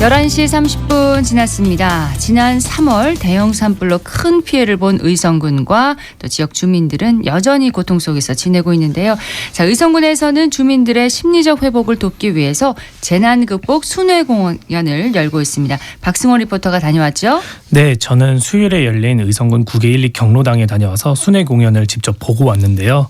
11시 30분 지났습니다. 지난 3월 대형 산불로 큰 피해를 본 의성군과 또 지역 주민들은 여전히 고통 속에서 지내고 있는데요. 자, 의성군에서는 주민들의 심리적 회복을 돕기 위해서 재난 극복 순회 공연을 열고 있습니다. 박승원 리포터가 다녀왔죠? 네, 저는 수요일에 열린 의성군 국외 1, 2 경로당에 다녀와서 순회 공연을 직접 보고 왔는데요.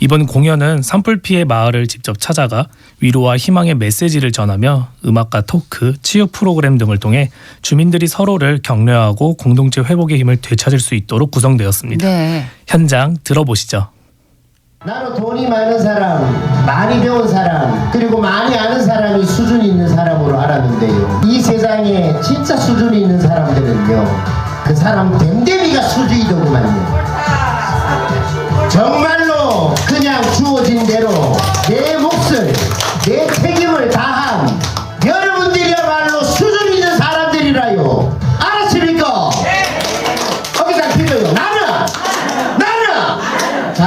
이번 공연은 산불 피해 마을을 직접 찾아가 위로와 희망의 메시지를 전하며 음악과 토크, 치유 프로그램 등을 통해 주민들이 서로를 격려하고 공동체 회복의 힘을 되찾을 수 있도록 구성되었습니다. 네. 현장 들어보시죠. 나는 돈이 많은 사람, 많이 배운 사람, 그리고 많이 아는 사람이 수준 있는 사람으로 알았는데요. 이 세상에 진짜 수준이 있는 사람들은요, 그 사람 댐댐이가 수준이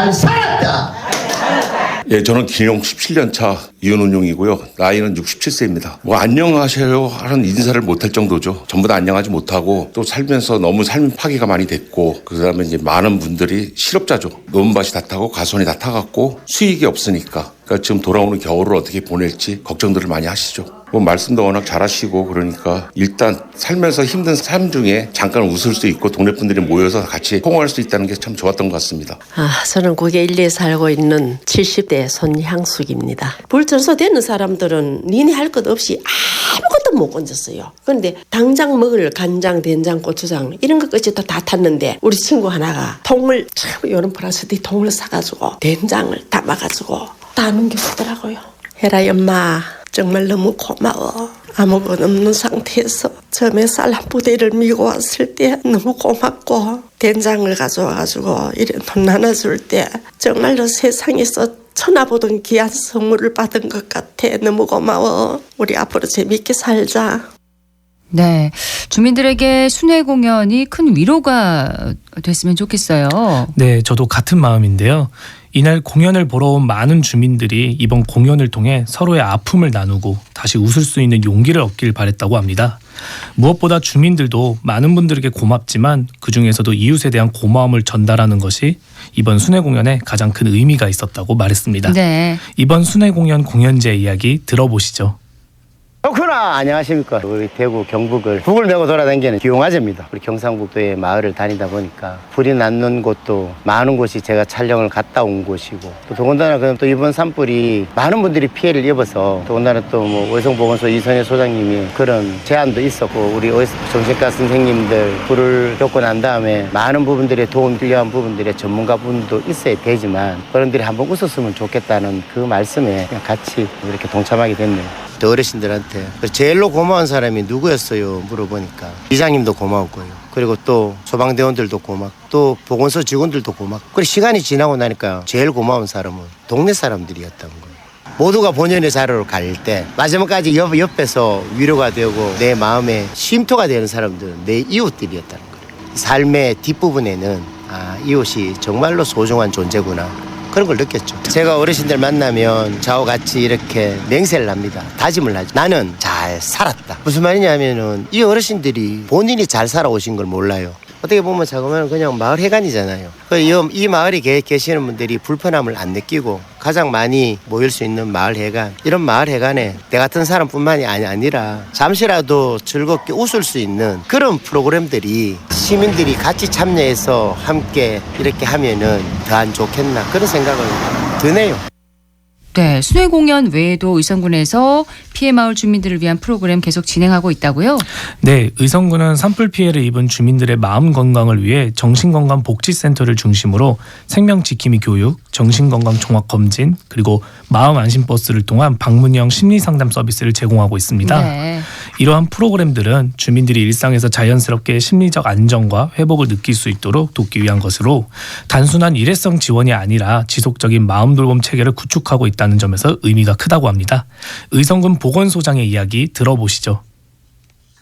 잘 살았다. 예, 저는 기용 17년 차 이은운용이고요. 나이는 67세입니다. 뭐 안녕하세요 하는 인사를 못할 정도죠. 전부 다 안녕하지 못하고 또 살면서 너무 삶 파기가 많이 됐고 그다음에 이제 많은 분들이 실업자죠. 논밭이 다 타고 가선이 다 타갖고 수익이 없으니까 그러니까 지금 돌아오는 겨울을 어떻게 보낼지 걱정들을 많이 하시죠. 뭐 말씀도 워낙 잘하시고 그러니까 일단 살면서 힘든 삶 중에 잠깐 웃을 수 있고 동네 분들이 모여서 같이 호응할 수 있다는 게 참 좋았던 것 같습니다. 아, 저는 국외 1리에 살고 있는 70대 손향숙입니다. 불철소 되는 사람들은 니네 할 것 없이 아무것도 못 건졌어요. 그런데 당장 먹을 간장, 된장, 고추장 이런 것까지 다, 다 탔는데 우리 친구 하나가 통을 참 여름 플러스티 통을 사가지고 된장을 담아가지고 다 넘겨주더라고요. 헤라이 엄마 정말 너무 고마워. 아무것도 없는 상태에서 처음에 쌀한 부대를 미고 왔을 때 너무 고맙고 된장을 가져와가지고 이런 돈 나눠줄 때 정말로 세상에서 천하보던 귀한 선물을 받은 것 같아. 너무 고마워. 우리 앞으로 재밌게 살자. 네. 주민들에게 순회 공연이 큰 위로가 됐으면 좋겠어요. 네, 저도 같은 마음인데요. 이날 공연을 보러 온 많은 주민들이 이번 공연을 통해 서로의 아픔을 나누고 다시 웃을 수 있는 용기를 얻길 바랬다고 합니다. 무엇보다 주민들도 많은 분들에게 고맙지만 그 중에서도 이웃에 대한 고마움을 전달하는 것이 이번 순회 공연에 가장 큰 의미가 있었다고 말했습니다. 네. 이번 순회 공연 공연제 이야기 들어보시죠. 그렇구나 안녕하십니까 우리 대구 경북을 북을 메고 돌아다니는 기용아재입니다 우리 경상북도의 마을을 다니다 보니까 불이 났는 곳도 많은 곳이 제가 촬영을 갔다 온 곳이고 또 더군다나 그럼 또 이번 산불이 많은 분들이 피해를 입어서 더군다나 또뭐 의성보건소 이선혜 소장님이 그런 제안도 있었고 우리 의- 정신과 선생님들 불을 겪고 난 다음에 많은 부분들에 도움 필요한 부분들의 전문가 분도 있어야 되지만 그런들이 한번 웃었으면 좋겠다는 그 말씀에 같이 이렇게 동참하게 됐네요. 또 어르신들한테. 제일로 고마운 사람이 누구였어요? 물어보니까. 이장님도 고마웠고요. 그리고 또 소방대원들도 고맙고 또 보건소 직원들도 고맙고 그리고 시간이 지나고 나니까 제일 고마운 사람은 동네 사람들이었던 거예요. 모두가 본연의 자리로 갈 때 마지막까지 옆, 옆에서 위로가 되고 내 마음에 쉼터가 되는 사람들은 내 이웃들이었다는 거예요. 삶의 뒷부분에는 아 이웃이 정말로 소중한 존재구나 그런 걸 느꼈죠. 제가 어르신들 만나면 저와 같이 이렇게 맹세를 합니다. 다짐을 하죠. 나는 잘 살았다. 무슨 말이냐면은 이 어르신들이 본인이 잘 살아오신 걸 몰라요. 어떻게 보면 자그마한 그냥 마을 해관이잖아요. 그 이, 이 마을에 계- 계시는 분들이 불편함을 안 느끼고 가장 많이 모일 수 있는 마을 해관 이런 마을 해관에 내 같은 사람뿐만이 아니, 아니라 잠시라도 즐겁게 웃을 수 있는 그런 프로그램들이 시민들이 같이 참여해서 함께 이렇게 하면은 더 안 좋겠나 그런 생각을 드네요. 네. 순회 공연 외에도 의성군에서 피해 마을 주민들을 위한 프로그램 계속 진행하고 있다고요? 네, 의성군은 산불 피해를 입은 주민들의 마음 건강을 위해 정신건강 복지센터를 중심으로 생명 지킴이 교육, 정신건강 종합 검진, 그리고 마음 안심 버스를 통한 방문형 심리 상담 서비스를 제공하고 있습니다. 네. 이러한 프로그램들은 주민들이 일상에서 자연스럽게 심리적 안정과 회복을 느낄 수 있도록 돕기 위한 것으로 단순한 일회성 지원이 아니라 지속적인 마음 돌봄 체계를 구축하고 있다는 점에서 의미가 크다고 합니다. 의성군 보건소장의 이야기 들어보시죠.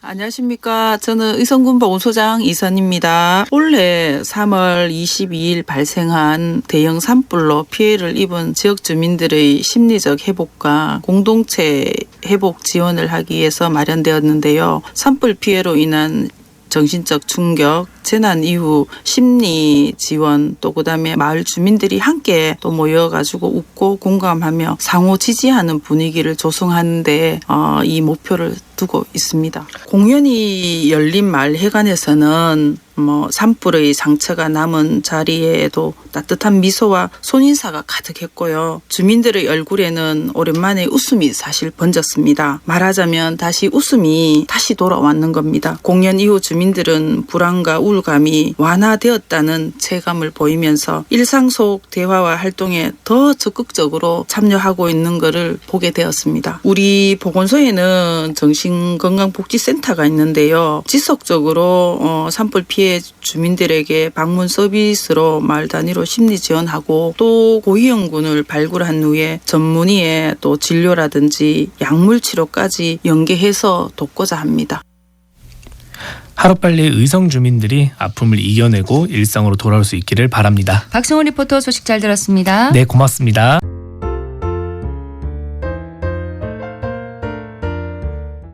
안녕하십니까. 저는 의성군 보건소장 이선입니다. 올해 3월 22일 발생한 대형 산불로 피해를 입은 지역 주민들의 심리적 회복과 공동체 회복 지원을 하기 위해서 마련되었는데요. 산불 피해로 인한 정신적 충격, 재난 이후 심리 지원 또 그다음에 마을 주민들이 함께 또 모여가지고 웃고 공감하며 상호 지지하는 분위기를 조성하는데 어, 이 목표를 두고 있습니다. 공연이 열린 마을 해관에서는 뭐 산불의 상처가 남은 자리에도 따뜻한 미소와 손인사가 가득했고요. 주민들의 얼굴에는 오랜만에 웃음이 사실 번졌습니다. 말하자면 다시 웃음이 다시 돌아왔는 겁니다. 공연 이후 주민들은 불안과 우울감이 완화되었다는 체감을 보이면서 일상 속 대화와 활동에 더 적극적으로 참여하고 있는 것을 보게 되었습니다. 우리 보건소에는 정신 건강복지센터가 있는데요. 지속적으로 어, 산불 피해 주민들에게 방문 서비스로 말 단위로 심리 지원하고 또 고위험군을 발굴한 후에 전문의의 또 진료라든지 약물 치료까지 연계해서 돕고자 합니다. 하루빨리 의성 주민들이 아픔을 이겨내고 일상으로 돌아올 수 있기를 바랍니다. 박승원 리포터 소식 잘 들었습니다. 네, 고맙습니다.